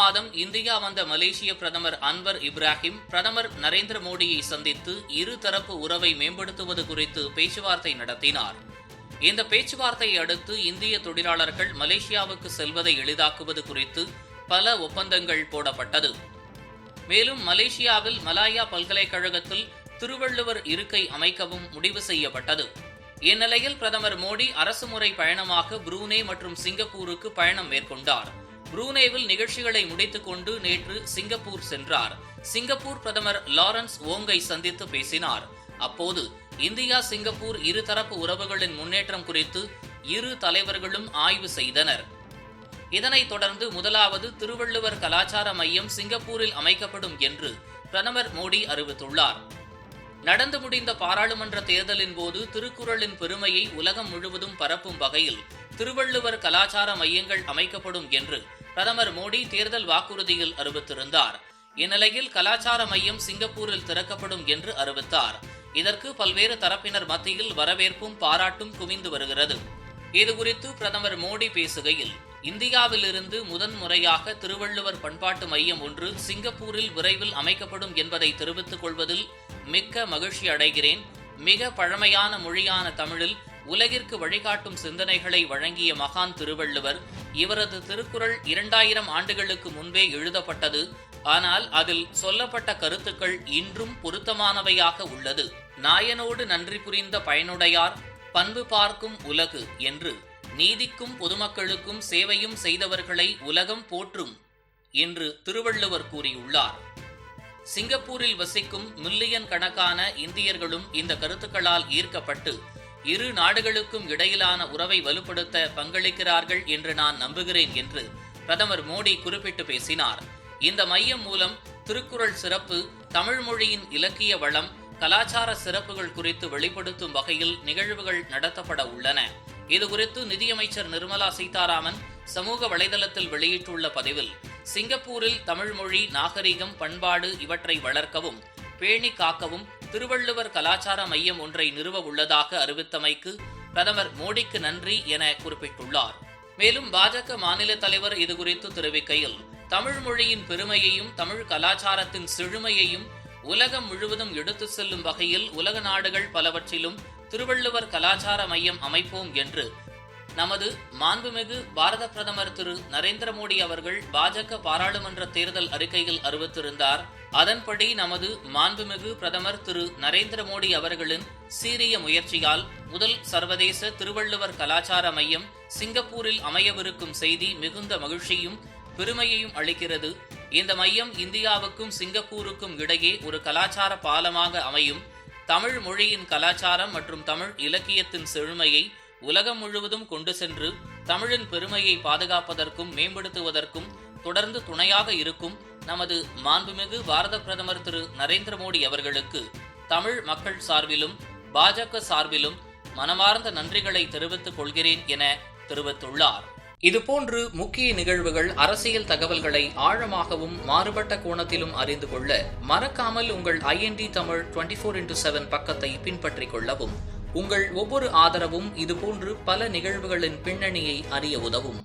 மாதம் இந்தியா வந்த மலேசிய பிரதமர் அன்வர் இப்ராஹிம் பிரதமர் நரேந்திர மோடியை சந்தித்து இருதரப்பு உறவை மேம்படுத்துவது குறித்து பேச்சுவார்த்தை நடத்தினார். இந்த பேச்சுவார்த்தையை அடுத்து இந்திய தொழிலாளர்கள் மலேசியாவுக்கு செல்வதை எளிதாக்குவது குறித்து பல ஒப்பந்தங்கள் போடப்பட்டது. மேலும் மலேசியாவில் மலாயா பல்கலைக்கழகத்தில் திருவள்ளுவர் இருக்கை அமைக்கவும் முடிவு செய்யப்பட்டது. இந்நிலையில் பிரதமர் மோடி அரசுமுறை பயணமாக புரூனே மற்றும் சிங்கப்பூருக்கு பயணம் மேற்கொண்டார். புரூனேவில் நிகழ்ச்சிகளை முடித்துக் கொண்டு நேற்று சிங்கப்பூர் சென்றார். சிங்கப்பூர் பிரதமர் லாரன்ஸ் ஓங்கை சந்தித்து பேசினார். அப்போது இந்தியா சிங்கப்பூர் இருதரப்பு உறவுகளின் முன்னேற்றம் குறித்து இரு தலைவர்களும் ஆய்வு செய்தனர். இதனைத் தொடர்ந்து முதலாவது திருவள்ளுவர் கலாச்சார மையம் சிங்கப்பூரில் அமைக்கப்படும் என்று பிரதமர் மோடி அறிவித்துள்ளார். நடந்து முடிந்த பாராளுமன்ற தேர்தலின் போது திருக்குறளின் பெருமையை உலகம் முழுவதும் பரப்பும் வகையில் திருவள்ளுவர் கலாச்சார மையங்கள் அமைக்கப்படும் என்று பிரதமர் மோடி தேர்தல் வாக்குறுதியில் அறிவித்திருந்தார். இந்நிலையில் கலாச்சார மையம் சிங்கப்பூரில் திறக்கப்படும் என்று அறிவித்தார். இதற்கு பல்வேறு தரப்பினர் மத்தியில் வரவேற்பும் பாராட்டும் குவிந்து வருகிறது. இதுகுறித்து பிரதமர் மோடி பேசுகையில் இந்தியாவிலிருந்து முதன் முறையாக திருவள்ளுவர் பண்பாட்டு மையம் ஒன்று சிங்கப்பூரில் விரைவில் அமைக்கப்படும் என்பதை தெரிவித்துக் கொள்வதில் மிக்க மகிழ்ச்சி அடைகிறேன் மிக பழமையான மொழியான தமிழில் உலகிற்கு வழிகாட்டும் சிந்தனைகளை வழங்கிய மகான் திருவள்ளுவர் இவரது திருக்குறள் இரண்டாயிரம் ஆண்டுகளுக்கு முன்பே எழுதப்பட்டது. ஆனால் அதில் சொல்லப்பட்ட கருத்துக்கள் இன்றும் பொருத்தமானவையாக உள்ளது. நாயனோடு நன்றி புரிந்த பயனுடையார் பண்பு பார்க்கும் உலகு என்று. நீதிக்கும் பொதுமக்களுக்கும் சேவையும் செய்தவர்களை உலகம் போற்றும் என்று திருவள்ளுவர் கூறியுள்ளார். சிங்கப்பூரில் வசிக்கும் மில்லியன் கணக்கான இந்தியர்களும் இந்த கருத்துக்களால் ஈர்க்கப்பட்டு இரு நாடுகளுக்கும் இடையிலான உறவை வலுப்படுத்த பங்களிக்கிறார்கள் என்று நான் நம்புகிறேன் என்று பிரதமர் மோடி குறிப்பிட்டு பேசினார். இந்த மையம் மூலம் திருக்குறள் சிறப்பு தமிழ் மொழியின் இலக்கிய வளம் கலாச்சார சிறப்புகள் குறித்து வெளிப்படுத்தும் வகையில் நிகழ்வுகள் நடத்தப்பட உள்ளன. இதுகுறித்து நிதியமைச்சர் நிர்மலா சீதாராமன் சமூக வலைதளத்தில் வெளியிட்டுள்ள பதிவில் சிங்கப்பூரில் தமிழ் மொழி நாகரிகம் பண்பாடு இவற்றை வளர்க்கவும் பேணி காக்கவும் திருவள்ளுவர் கலாச்சார மையம் ஒன்றை நிறுவ உள்ளதாக அறிவித்தமைக்கு பிரதமர் மோடிக்கு நன்றி என குறிப்பிட்டுள்ளார். மேலும் பாஜக மாநில தலைவர் இதுகுறித்து தெரிவிக்கையில் தமிழ் மொழியின் பெருமையையும் தமிழ் கலாச்சாரத்தின் செழுமையையும் உலகம் முழுவதும் எடுத்து செல்லும் வகையில் உலக நாடுகள் பலவற்றிலும் திருவள்ளுவர் கலாச்சார மையம் அமைப்போம் என்று நமது மாண்புமிகு பாரத பிரதமர் திரு நரேந்திர மோடி அவர்கள் பாஜக பாராளுமன்ற தேர்தல் அறிக்கையில் அறிவித்திருந்தார். அதன்படி நமது மாண்புமிகு பிரதமர் திரு நரேந்திர மோடி அவர்களின் சீரிய முயற்சியால் முதல் சர்வதேச திருவள்ளுவர் கலாச்சார மையம் சிங்கப்பூரில் அமையவிருக்கும் செய்தி மிகுந்த மகிழ்ச்சியும் பெருமையையும் அளிக்கிறது. இந்த மையம் இந்தியாவுக்கும் சிங்கப்பூருக்கும் இடையே ஒரு கலாச்சார பாலமாக அமையும். தமிழ் மொழியின் கலாச்சாரம் மற்றும் தமிழ் இலக்கியத்தின் செழுமையை உலகம் முழுவதும் கொண்டு சென்று தமிழின் பெருமையை பாதுகாப்பதற்கும் மேம்படுத்துவதற்கும் தொடர்ந்து துணையாக இருக்கும் நமது மாண்புமிகு பாரத பிரதமர் திரு நரேந்திர மோடி அவர்களுக்கு தமிழ் மக்கள் சார்பிலும் பாஜக சார்பிலும் மனமார்ந்த நன்றிகளை தெரிவித்துக் கொள்கிறேன் என தெரிவித்துள்ளார். இதுபோன்று முக்கிய நிகழ்வுகள் அரசியல் தகவல்களை ஆழமாகவும் மாறுபட்ட கோணத்திலும் அறிந்து கொள்ள மறக்காமல் உங்கள் IND Tamil twenty four into seven பக்கத்தை பின்பற்றிக் கொள்ளவும். உங்கள் ஒவ்வொரு ஆதரவும் இதுபோன்று பல நிகழ்வுகளின் பின்னணியை அறிய உதவும்.